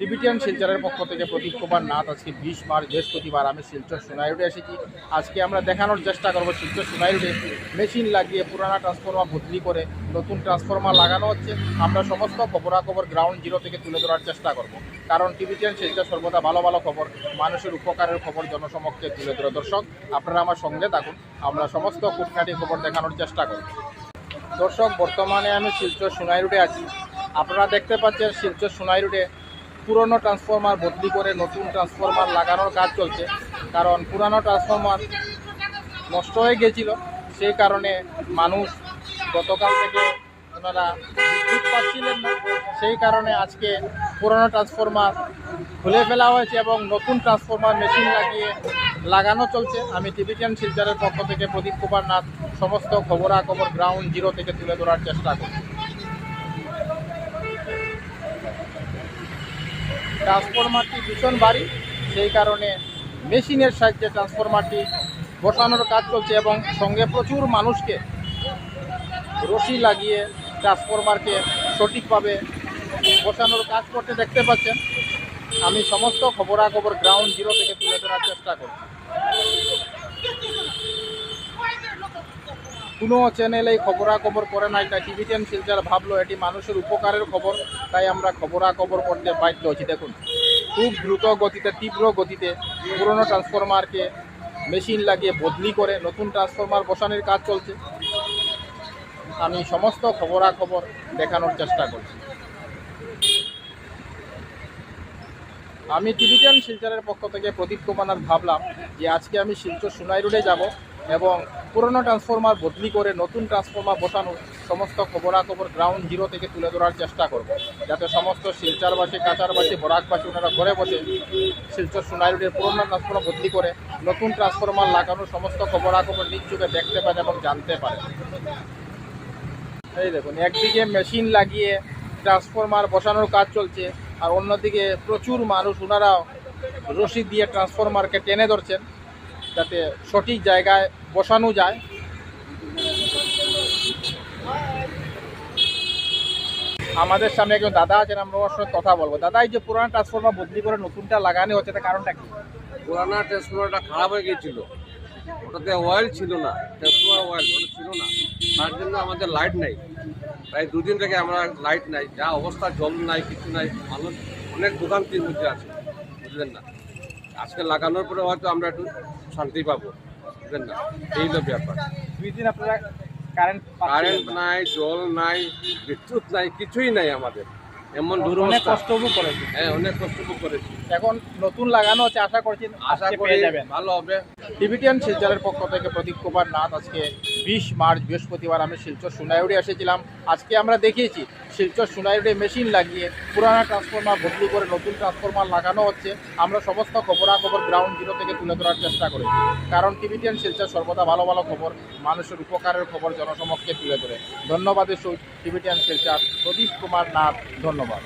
Tibetan শিলচরের পক্ষ থেকে প্রদীপ কুমার নাথ আজকে বিশ মার্চ, বৃহস্পতিবার আমি শিলচর সোনাইরুডে এসেছি। আজকে আমরা দেখানোর চেষ্টা করব শিলচর সোনাইরুডে মেশিন লাগিয়ে পুরানা ট্রান্সফর্মার বদলি করে নতুন ট্রান্সফর্মার লাগানো হচ্ছে। আমরা সমস্ত খবরাখবর গ্রাউন্ড জিরো থেকে তুলে ধরার চেষ্টা করব। কারণ টিবিটিয়ান শিলচর সর্বদা ভালো ভালো খবর, মানুষের উপকারের খবর জনসমক্ষে তুলে ধরে দর্শক, আপনারা আমার সঙ্গে থাকুন। আমরা সমস্ত খুঁটনাটি খবর দেখানোর চেষ্টা করব। দর্শক, বর্তমানে আমি শিলচর সোনাই রুটে আছি। আপনারা দেখতে পাচ্ছেন শিলচর সোনাই রুটে পুরনো ট্রান্সফরমার বদলি করে নতুন ট্রান্সফরমার লাগানোর কাজ চলছে। কারণ পুরানো ট্রান্সফরমার নষ্ট হয়ে গেছিল সেই কারণে মানুষ গতকাল থেকে ওনারা বিদ্যুৎ পাচ্ছিলেন না। সেই কারণে আজকে পুরনো ট্রান্সফরমার খুলে ফেলা হয়েছে এবং নতুন ট্রান্সফরমার মেশিন লাগিয়ে লাগানো চলছে। আমি টিভিটিয়ান শিলচরের পক্ষ থেকে প্রদীপ কুমার নাথ সমস্ত খবরাখবর গ্রাউন্ড জিরো থেকে তুলে ধরার চেষ্টা করছি। ট্রান্সফরমারটি ভীষণ বাড়ি সেই কারণে মেশিনের সাহায্যে ট্রান্সফরমারটি বসানোর কাজ চলছে এবং সঙ্গে প্রচুর মানুষকে রশি লাগিয়ে ট্রান্সফরমারকে সঠিকভাবে বসানোর কাজ করতে দেখতে পাচ্ছেন। আমি সমস্ত খবরাখবর গ্রাউন্ড জিরো থেকে তুলে ধরার চেষ্টা করছি। কোনো চ্যানেল খবরাখবর করে নাই, তাই টিভি টেন শিলচর ভাবলো এটি মানুষের উপকারের খবর, তাই আমরা খবরাখবর করতে বাধ্য হচ্ছি দেখুন, খুব দ্রুত গতিতে, তীব্র গতিতে পুরনো ট্রান্সফরমারকে মেশিন লাগিয়ে বদলি করে নতুন ট্রান্সফরমার বসানোর কাজ চলছে। আমি সমস্ত খবরাখবর দেখানোর চেষ্টা করছি। আমি টিভিটেন শিলচরের পক্ষ থেকে প্রদীপ কুমার ভাবলাম যে আজকে আমি শিলচর সোনাই রোডে যাব এবং পুরনো ট্রান্সফরমার বদলি করে নতুন ট্রান্সফরমার বসানোর সমস্ত খবরাখবর গ্রাউন্ড জিরো থেকে তুলে ধরার চেষ্টা করব। যাতে সমস্ত শিলচরবাসী, কাচারবাসী, বরাকবাসী ওনারা ঘরে বসে শিলচর সোনাই রোডের পুরনো ট্রান্সফরমার বদলি করে নতুন ট্রান্সফরমার লাগানোর সমস্ত খবরাখবর নিজ চোখে দেখতে পারে এবং জানতে পারে এই দেখুন, একদিকে মেশিন লাগিয়ে ট্রান্সফরমার বসানোর কাজ চলছে আর অন্যদিকে প্রচুর মানুষ ওনারা রশি দিয়ে ট্রান্সফরমারকে টেনে ধরছেন। যাতে সঠিক জায়গায় বসানো যায়। আমাদের সামনে একজন দাদা আছেন, আমরা ওর সঙ্গে কথা বলব। দাদা, এই যে পুরানো ট্রান্সফরমার বদলি করে নতুনটা লাগানো হচ্ছে, তার কারণটা কি? পুরানা ট্রান্সফরমারটা খারাপ হয়ে গিয়েছিল। ওটাতে অয়েল ছিল না ট্রান্সফরমার অয়েল ওটা ছিল না। তার জন্য আমাদের লাইট নাই। প্রায় দুদিন থেকে আমরা লাইট নাই, যা অবস্থা, জল নাই, কিছু নাই। মানুষ অনেক দোকান তিন মধ্যে আছে, বুঝলেন না। আজকে লাগানোর পরে হয়তো আমরা একটু শান্তি পাবো। বুঝলেন না? এই হলো ব্যাপার। দুই দিন আপনারা কারেন্ট কারেন্ট নাই জল নাই বিদ্যুৎ নাই কিছুই নাই আমাদের। এমন অনেক করেছে। হ্যাঁ অনেক কষ্ট করেছি। এখন নতুন লাগানো হচ্ছে আশা করছি আশা করে করি যাবেন। ভালো হবে। টিভিটিয়ান শিলচরের পক্ষ থেকে প্রদীপ কুমার নাথ আজকে বিশ মার্চ বৃহস্পতিবার আমি শিলচর সোনাইউড়ে এসেছিলাম। আজকে আমরা দেখিয়েছি, শিলচর সোনাইউড়ে মেশিন লাগিয়ে পুরানা ট্রান্সফরমার বদলি করে নতুন ট্রান্সফরমার লাগানো হচ্ছে। আমরা সমস্ত খবরাখবর গ্রাউন্ড জিরো থেকে তুলে ধরার চেষ্টা করেছি কারণ টিভিটিয়ান শিলচর সর্বদা ভালো ভালো খবর, মানুষের উপকারের খবর জনসমক্ষে তুলে ধরে। ধন্যবাদের সহিত টিভিটিয়ান শিলচর। প্রদীপ কুমার নাথ, ধন্যবাদ।